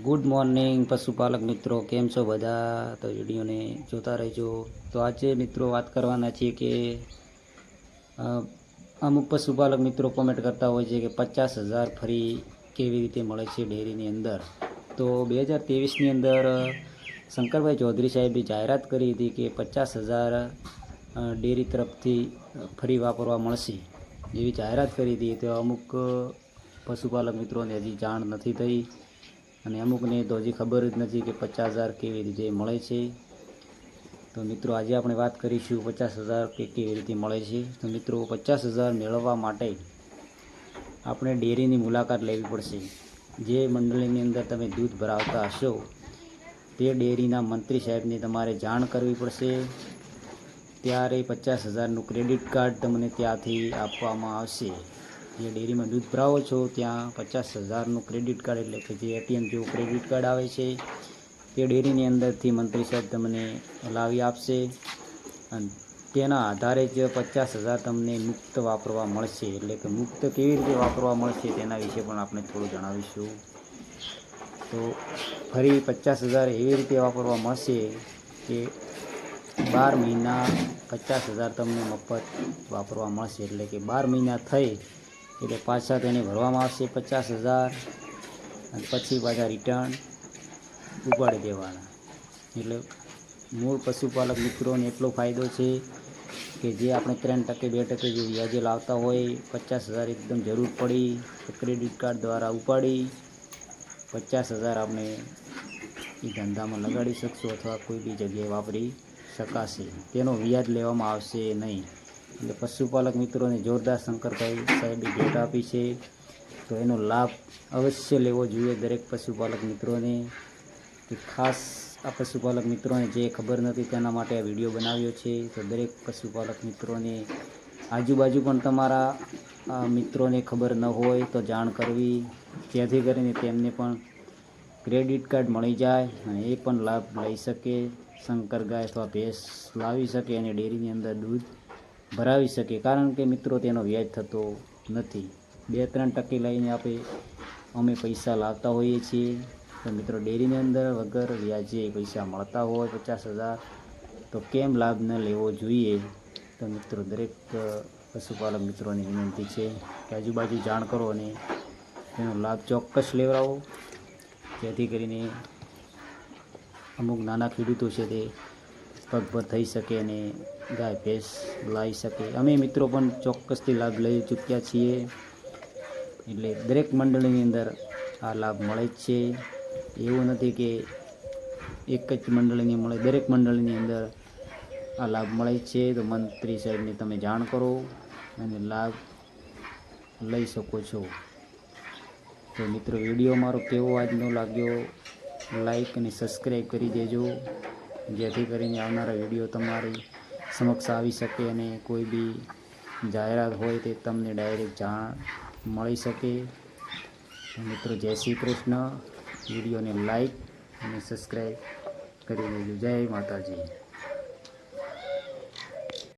Good morning પશુપાલક મિત્રો. કેમ છો બધા? તો વિડીયોને જોતા રહેજો. તો આજે મિત્રો વાત કરવાના છીએ કે અમુક પશુપાલક મિત્રો કોમેન્ટ કરતા હોય છે કે પચાસ હજાર ફરી કેવી રીતે મળે છે ડેરીની અંદર. તો બે હજાર ત્રેવીસની અંદર, શંકરભાઈ ચૌધરી સાહેબે જાહેરાત કરી હતી કે પચાસ હજાર ડેરી તરફથી ફરી વાપરવા મળશે જેવી જાહેરાત કરી હતી. તો અમુક પશુપાલક મિત્રોને હજી જાણ નથી થઈ. અને અમુકને તો હજી ખબર જ નથી કે પચાસ હજાર કેવી રીતે મળે છે. તો મિત્રો, આજે આપણે વાત કરીશું પચાસ હજાર કે કેવી રીતે મળે છે. તો મિત્રો, પચાસ હજાર મેળવવા માટે આપણે ડેરીની મુલાકાત લેવી પડશે. જે મંડળીની અંદર તમે દૂધ ભરાવતા હશો, તે ડેરીના મંત્રી સાહેબને તમારે જાણ કરવી પડશે. ત્યારે પચાસ હજારનું ક્રેડિટ કાર્ડ તમને ત્યાંથી આપવામાં આવશે. જે ડેરીમાં દૂધ ભરાવો છો, ત્યાં પચાસ હજારનું ક્રેડિટ કાર્ડ એટલે કે જે એટીએમ જેવું ક્રેડિટ કાર્ડ આવે છે, તે ડેરીની અંદરથી મંત્રી સાહેબ તમને લાવી આપશે અને તેના આધારે જ પચાસ હજાર તમને મુક્ત વાપરવા મળશે. એટલે કે મુક્ત કેવી રીતે વાપરવા મળશે તેના વિશે પણ આપણે થોડું જણાવીશું. તો ફરી પચાસ હજાર એવી રીતે વાપરવા મળશે કે બાર મહિના પચાસ હજાર તમને મફત વાપરવા મળશે. એટલે કે બાર મહિના થઈ એટલે પાછા તેને ભરવામાં આવશે પચાસ હજાર અને પછી પાછા રિટર્ન ઉપાડી દેવાના. એટલે મૂળ પશુપાલક મિત્રોને એટલો ફાયદો છે કે જે આપણે ત્રણ ટકે, બે ટકે જે વ્યાજે લાવતા હોય, પચાસ હજાર એકદમ જરૂર પડી, તો ક્રેડિટ કાર્ડ દ્વારા ઉપાડી, પચાસ હજાર આપણે એ ધંધામાં લગાડી શકશો અથવા કોઈ બી જગ્યાએ વાપરી શકાશે. તેનો વ્યાજ લેવામાં આવશે નહીં. એટલે પશુપાલક મિત્રોને જોરદાર શંકરભાઈ સાહેબે ભેટ આપી છે. તો એનો લાભ અવશ્ય લેવો જોઈએ દરેક પશુપાલક મિત્રોને. કે ખાસ આ પશુપાલક મિત્રોને જે ખબર નથી તેના માટે આ વીડિયો બનાવ્યો છે. તો દરેક પશુપાલક મિત્રોને આજુબાજુ પણ તમારા મિત્રોને ખબર ન હોય તો જાણ કરવી. જેથી કરીને તેમને પણ ક્રેડિટ કાર્ડ મળી જાય અને એ પણ લાભ લઈ શકે. શંકર ગાય અથવા ભેંસ લાવી શકે અને ડેરીની અંદર દૂધ ભરાવી શકે. કારણ કે મિત્રો, તેનો વ્યાજ થતો નથી. બે ત્રણ ટકે લઈને આપણે, અમે પૈસા લાવતા હોઈએ છીએ. તો મિત્રો, ડેરીની અંદર વગર વ્યાજે પૈસા મળતા હોય પચાસ હજાર, તો કેમ લાભ ન લેવો જોઈએ? તો મિત્રો, દરેક પશુપાલક મિત્રોની વિનંતી છે કે આજુબાજુ જાણ કરો અને તેનો લાભ ચોક્કસ લેવડાવો. જેથી કરીને અમુક નાના ખેડૂતો છે તે પગભર થઈ શકે અને ગાય ભેંસ લાવી શકે. અમે મિત્રો પણ ચોક્કસથી લાભ લઈ ચૂક્યા છીએ. એટલે દરેક મંડળીની અંદર આ લાભ મળે જ છે. એવું નથી કે એક જ મંડળીને મળે, દરેક મંડળીની અંદર આ લાભ મળે છે. તો મંત્રી સાહેબને તમે જાણ કરો અને લાભ લઈ શકો છો. તો મિત્રો, વીડિયો મારો કેવો આજનો લાગ્યો? લાઈક અને સબસ્ક્રાઈબ કરી દેજો. જેથી કરીને આવનારા વીડિયો તમારી સમક્ષ આવી શકે અને કોઈ બી જાહેરાત હોય તે તમને ડાયરેક્ટ જાણ મળી શકે. મિત્રો, જય શ્રી કૃષ્ણ. વિડીયોને લાઈક અને સબસ્ક્રાઈબ કરી દેજો. જય માતાજી.